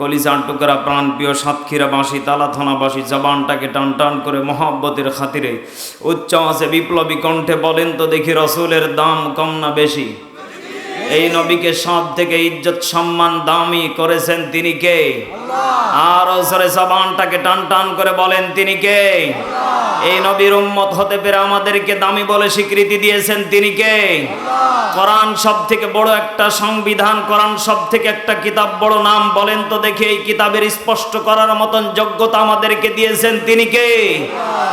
কলিজার টুকরা প্রাণ প্রিয় সাতক্ষীরাবাসী, তালাথানাবাসী, জবানটাকে টান টান করে মহাব্বতের খাতিরে উচ্চ আছে বিপ্লবী কণ্ঠে বলেন, তো দেখি রসুলের দাম কম না বেশি? এই নবীকে সব থেকে ইজ্জত সম্মান দামি করেছেন তিনি কে? আর ওসরে জবানটাকে টান টান করে বলেন তিনি কে? এই নবীর উম্মত হতে পেরে আমাদেরকে দামি বলে স্বীকৃতি দিয়েছেন তিনি কে? কোরআন সব থেকে বড় একটা সংবিধান কোরআন সব থেকে একটা কিতাব বড় নাম বলেন তো দেখি এই কিতাবের স্পষ্ট করার মতন যোগ্যতা আমাদেরকে দিয়েছেন তিনি কে?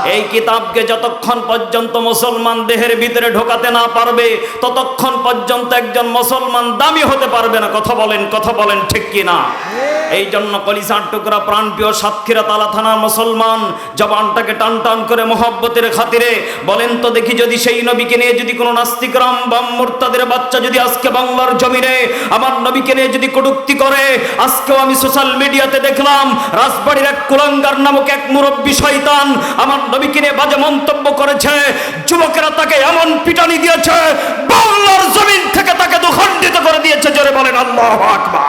এই কিতাবকে যতক্ষণ পর্যন্ত মুসলমান দেহের ভিতরে ঢোকাতে না পারবে ততক্ষণ পর্যন্ত একজন মুসলমান দামি হতে পারবে না। কথা বলেন কথা বলেন ঠিক কি না এই জন্য কলিসার টুকরা প্রাণপ্রিয় সাতক্ষীরা তালা থানার মুসলমান জবানটাকে টান টান করে মোহব্বতের খাতিরে বলেন তো দেখি যদি সেই নবীকে নিয়ে যদি কোনো নাস্তিক রাম বাম মুরতাদের বাচ্চা যদি আজকে বাংলার জমিনে আমার নবীকে নিয়ে যদি কটুক্তি করে, আজকেও আমি সোশ্যাল মিডিয়াতে দেখলাম রাজবাড়ির এক কুলাঙ্গার নামক এক মুরব্বী শয়তান আমার নবীকে নিয়ে বাজে মন্তব্য করেছে। যুবকেরা তাকে এমন পিটানি দিয়েছে, বাংলার জমিন থেকে তাকে দুখণ্ডিত করে দিয়েছে জোরে বলেন, আল্লাহ আকবার।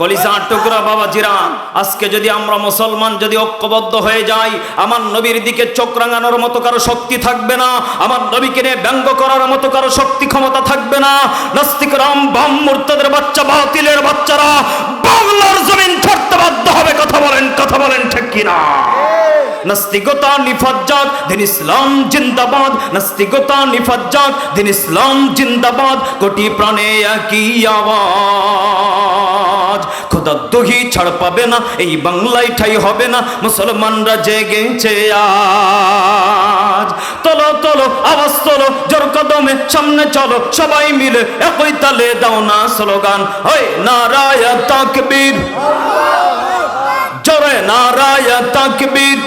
কলিজার টুকরা বাবা জিরা, আজকে যদি আমরা মুসলমান যদি ঐক্যবদ্ধ হয়ে যাই, আমার নবীর দিকে চোখ রাঙানোর মতো কারও শক্তি থাকবে না, আমার নবীকে নিয়ে ব্যঙ্গ করার মতো কারও শক্তি ক্ষমতা থাকবে না। নাস্তিক রাম, বাম, মুর্তাদের বাচ্চা, বাতিলের বাচ্চারা বাংলার জমিন ছাড়তে বাধ্য হবে কথা বলেন কথা বলেন ঠিক কিনা নাস্তিকতা নিফাজ্জাত, দিন ইসলাম জিন্দাবাদ। নাস্তিকতা নিফাজ্জাত, দিন ইসলাম জিন্দাবাদ। কোটি প্রাণে একই আওয়াজ। খোদা দহি ছাড় পাবে না, এই বাংলায় ঠাই হবে না, মুসলমানরা জেগেছে আজ। তলো তলো, আওয়াজ তোলো, জোর কদমে সামনে চলো, সবাই মিলে একই তালে দাও না স্লোগান। হয় নারায় তাকবীর। জোরে নারায় তাকবীর।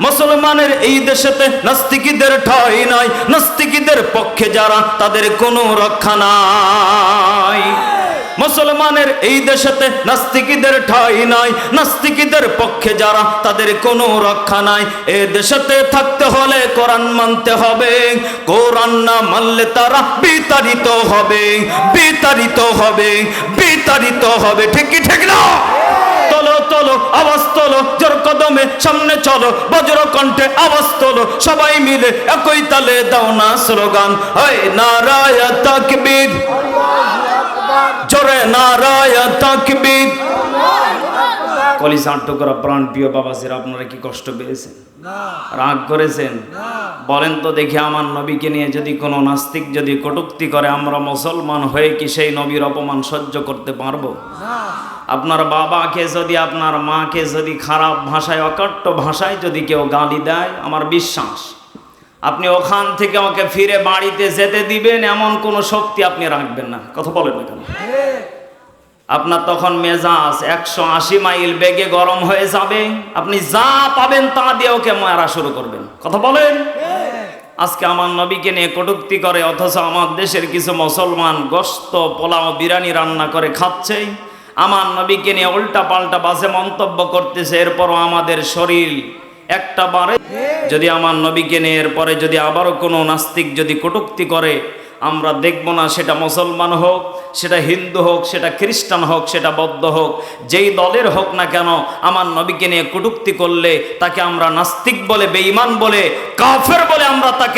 মুসলমানের এই দেশেতে নাস্তিকীদের ঠাই নাই। নাস্তিকীদের পক্ষে যারা, তাদের কোনো রক্ষা নাই। মুসলমানের এই দেশেতে নাস্তিকীদের ঠাই নাই। নাস্তিকীদের পক্ষে যারা, তাদের কোনো রক্ষা নাই। এ দেশেতে থাকতে হলে কোরআন মানতে হবে। কোরআন না মানলে তারা বিতাড়িত হবে। বিতাড়িত হবে। বিতাড়িত হবে। ঠিক কি, ঠিক না? আওয়াজ জোর কদমে সামনে চলো, বজ্র কণ্ঠে আওয়াজ সবাই মিলে একই তালে দাও না স্লোগান। হয় নারায় জোরে নারায় প্রাণ প্রিয় আপনারা কি কষ্ট পেয়েছেন? রাগ করেছেন? বলেন তো দেখি আমার নবীকে নিয়ে যদি কোনো নাস্তিক যদি কটুক্তি করে, আমরা মুসলমান হয়ে কি সেই নবীর অপমান সহ্য করতে পারব? আপনার বাবাকে যদি, আপনার মাকে যদি খারাপ ভাষায়, অকট্ট ভাষায় যদি কেউ গালি দেয়, আমার বিশ্বাস, আপনি ওখান থেকে ওকে ফিরে বাড়িতে যেতে দিবেন, এমন কোনো শক্তি আপনি রাখবেন না। কথা বলেন না কেন? আপনার তখন মেজাজ একশো আশি মাইল বেগে গরম হয়ে যাবে, আপনি যা পাবেন তা দিয়ে ওকে মারা শুরু করবেন। কথা বলেন? আজকে আমার নবীকে নিয়ে কটুক্তি করে, অথচ আমার দেশের কিছু মুসলমান গোস্ত, পোলাও, বিরিয়ানি রান্না করে খাচ্ছে। আমার নবীকে নিয়ে উল্টা পাল্টা বাসে মন্তব্য করতেছে, এরপরও আমাদের শরীর একটা বারে। যদি আমার নবীকে নিয়ে এরপরে যদি আবারও কোনো নাস্তিক যদি কটুক্তি করে, আমরা দেখব না সেটা মুসলমান হোক, সেটা হিন্দু হোক, সেটা খ্রিস্টান হোক, সেটা বৌদ্ধ হোক, যেই দলের হোক না কেন, আমার নবীকে নিয়ে কটুক্তি করলে তাকে আমরা নাস্তিক বলে, বেঈমান বলে, কাফের বলে আমরা তাকে